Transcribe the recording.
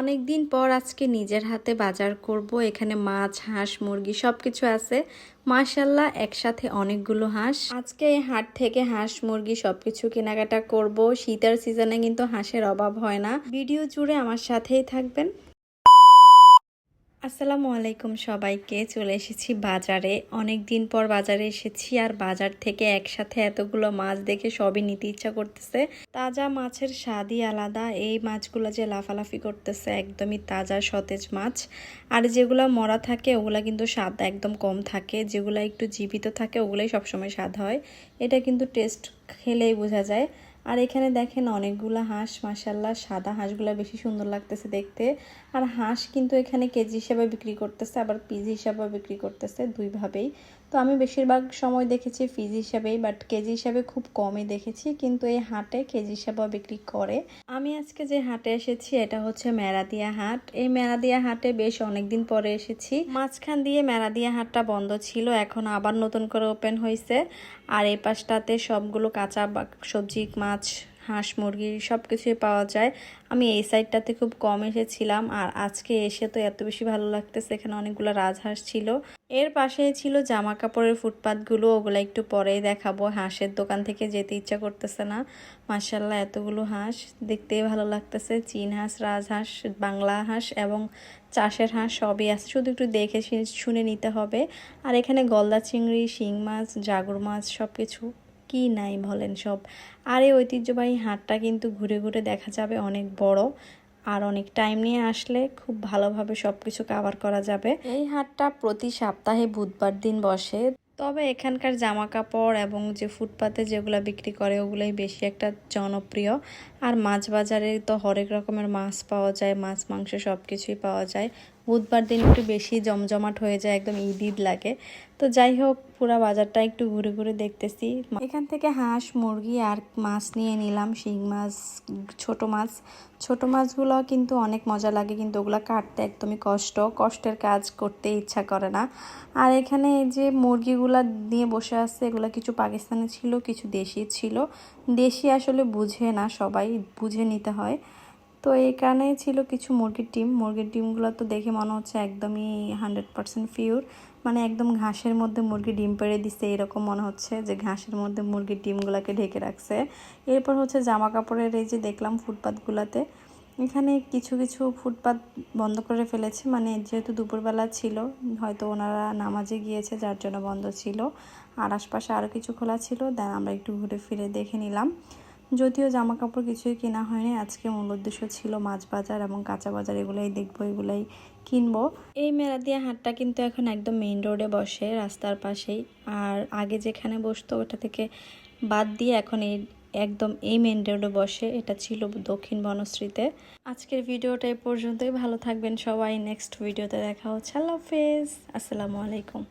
অনেক দিন পর আজকে নিজের হাতে বাজার করব। এখানে মাছ, হাঁস, মুরগি সব কিছু আছে। মাশাল্লাহ একসাথে অনেকগুলো হাঁস। আজকে এই হাট থেকে হাঁস, মুরগি সবকিছু কেনাকাটা করব। শীতের সিজনে কিন্তু হাঁসের অভাব হয় না। ভিডিও জুড়ে আমার সাথেই থাকবেন। আসসালামু আলাইকুম সবাইকে, চলে এসেছি বাজারে। অনেক দিন পর বাজারে এসেছি আর বাজার থেকে একসাথে এতগুলো মাছ দেখে সবই নিতে ইচ্ছা করতেছে। তাজা মাছের স্বাদই আলাদা, এই মাছগুলো যে লাফালাফি করতেছে একদমই তাজা সতেজ মাছ। আর যেগুলো মরা থাকে, ওগুলা কিন্তু স্বাদ একদম কম থাকে। যেগুলো একটু জীবিত থাকে, ওগুলাই সবসময় স্বাদ হয়। এটা কিন্তু টেস্ট খেলেই বোঝা যায়। আর এখানে দেখেন অনেকগুলো হাঁস মাসাল্লাহ সাদা হাঁসগুলো বেশি সুন্দর লাগতেছে দেখতে। আর হাঁস কিন্তু এখানে কেজি হিসাবে বিক্রি করতেছে, আবার পিস হিসাবে বিক্রি করতেছে দুইভাবেই। তো আমি বেশিরভাগ সময় দেখেছি পিস হিসাবেই, বাট কেজি হিসাবে খুব কমই দেখেছি, কিন্তু এই হাটে কেজি হিসাবে বিক্রি করে। আমি আজকে যে হাটে এসেছি, এটা হচ্ছে মেরাদিয়া হাট। এই মেরাদিয়া হাটে বেশ অনেকদিন পরে এসেছি। মাঝখান দিয়ে মেরাদিয়া হাটটা বন্ধ ছিল, এখন আবার নতুন করে ওপেন হয়েছে আর এই পাশটাতে সবগুলো কাঁচা সবজি, মাছ হাঁস, মুরগি সব কিছুই পাওয়া যায়। আমি এই সাইডটাতে খুব কম এসেছিলাম আর আজকে এসে তো এত বেশি ভালো লাগতেছে, এখানে অনেকগুলো রাজহাঁস ছিল। এর পাশে ছিল জামা কাপড়ের ফুটপাতগুলো, ওগুলো একটু পরেই দেখাবো। হাঁসের দোকান থেকে যেতে ইচ্ছা করতেছে না। মার্শাল্লাহ এতগুলো হাঁস, দেখতেই ভালো লাগতেছে। চীন হাঁস, রাজহাঁস, বাংলা হাঁস এবং চাষের হাঁস সবই আছে। শুধু একটু দেখে শুনে নিতে হবে। আর এখানে গলদা চিংড়ি, শিং মাছ, জাগুর মাছ সব কিছু কি নাই বলেন সব। আর এই ঐতিহ্যবাহী হাটটা কিন্তু ঘুরে ঘুরে দেখা যাবে অনেক বড়। আর অনেক টাইম নিয়ে আসলে খুব ভালোভাবে সব কিছু কাভার করা যাবে। এই হাটটা প্রতি সপ্তাহে বুধবার দিন বসে। তবে এখানকার জামা কাপড় এবং যে ফুটপাতে যেগুলো বিক্রি করে ওগুলোই বেশি একটা জনপ্রিয়। আর মাছ বাজারে তো হরেক রকমের মাছ পাওয়া যায় মাছ মাংস সব কিছুই পাওয়া যায়। বুধবার দিন একটু বেশি জমজমাট হয়ে যায়, একদম ঈদ ঈদ লাগে। তো যাই হোক, পুরো বাজারটা একটু ঘুরে ঘুরে দেখতেছি। এখান থেকে হাঁস, মুরগি আর মাছ নিয়ে নিলাম, শিং মাছ, ছোট মাছ। ছোট মাছগুলো কিন্তু অনেক মজা লাগে, কিন্তু ওগুলো কাটতে একদমই কষ্ট। কষ্টের কাজ করতে ইচ্ছা করে না। আর এখানে এই যে মুরগিগুলা নিয়ে বসে আছে, এগুলো কিছু পাকিস্তানি ছিল, কিছু দেশি ছিল। দেশি আসলে বুঝে না সবাই, বুঝে নিতে হয়। তো এই কারণেই ছিল কিছু মুরগির ডিম। মুরগির ডিমগুলো তো দেখে মনে হচ্ছে একদমই হান্ড্রেড পারসেন্ট পিওর মানে একদম ঘাসের মধ্যে মুরগি ডিম পেড়ে দিছে, এরকম মনে হচ্ছে যে ঘাসের মধ্যে মুরগির ডিমগুলোকে ঢেকে রাখছে। এরপর হচ্ছে জামা কাপড়ের এই যে দেখলাম ফুটপাতগুলোতে, এখানে কিছু কিছু ফুটপাত বন্ধ করে ফেলেছে। মানে যেহেতু দুপুরবেলা ছিল, হয়তো ওনারা নামাজে গিয়েছে, যার জন্য বন্ধ ছিল। আর আশপাশে আরও কিছু খোলা ছিল, দেন আমরা একটু ঘুরে ফিরে দেখে নিলাম। যদিও জামা কাপড় কিছুই কেনা হয়নি, আজকে মূল উদ্দেশ্য ছিল মাছ বাজার এবং কাঁচা বাজার, এগুলোই দেখব, এগুলাই কিনবো। এই মেরাদিয়া হাটটা কিন্তু এখন একদম মেইন রোডে বসে, রাস্তার পাশেই। আর আগে যেখানে বসতো, ওটা থেকে বাদ দিয়ে এখন এই একদম এই মেন রোডে বসে, এটা ছিল দক্ষিণ বনশ্রীতে। আজকের ভিডিওটা এই পর্যন্তই, ভালো থাকবেন সবাই নেক্সট ভিডিওতে দেখা হচ্ছে, আল্লাহ হাফেজ, আসসালামু আলাইকুম।